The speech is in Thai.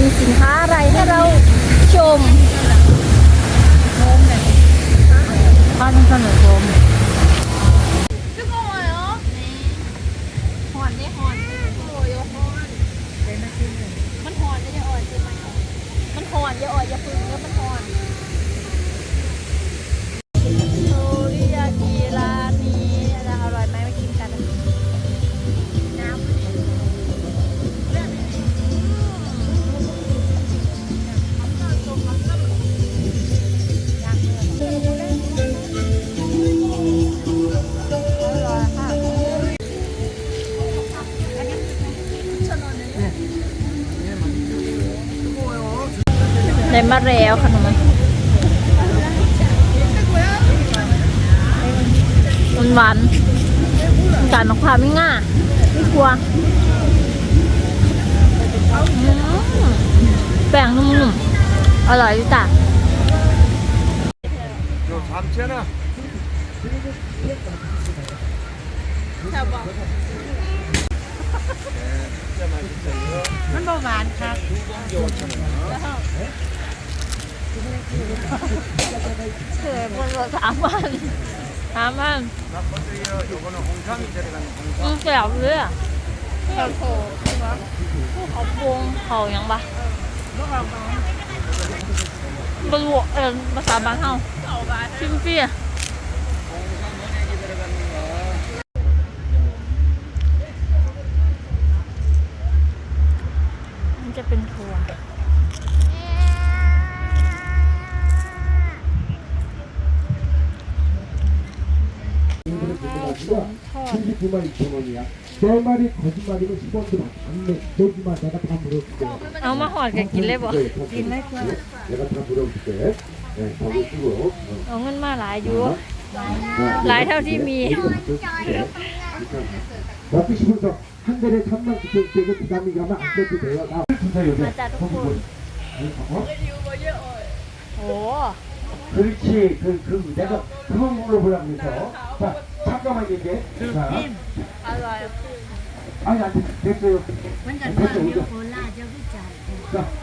มีสินค้าอะไรให้เราชมบ้านเสนอชมจะงอยเหรอหอนนี่หอนโอ้ยหอนมันหอนจะอย่าอ่อยใช่ไหมมันหอนอย่าอ่อยอย่าพึ่งแล้วมัน ได้มาแล้วขนมมันหวานกานของความไม่ง่าไม่กลัวแป้งนุ่มๆ อร่อยจ้ะทำเช่นะมันบาหวานค่ะ เกิดบนรถสามวันสามวันอืมแสบเลยอะแสบโผล่เขาปวงเขายังปะบรรลุเออภาษาบ้านเฮาชิมฟี่จะเป็นทัวร์ ทอด 39만 2천 원이야. 네 마리 거짓말이면 10원도 받네. 너지만 내가 다 물어줄게. เอามาหอดกันกินเลยบ่ 내가 다 물어줄게. 네, 거기 쓰고. 어. เอาเงินมาหลายอยู่ 자, 라이 타오지 미. 이거 받아줄게. 먹고 싶어서 한 달에 3만 9천 원짜리 부담이 가면 안 돼도 돼요. 나 주세요. 요새. 맞아, 거기 조금. 뭐. 어? โอ้ 그렇지. 그, 그 내가 그만 물어보라면서 자 잠깐만 얘기해 그 자아 아니 아니 됐어요. 먼저 자.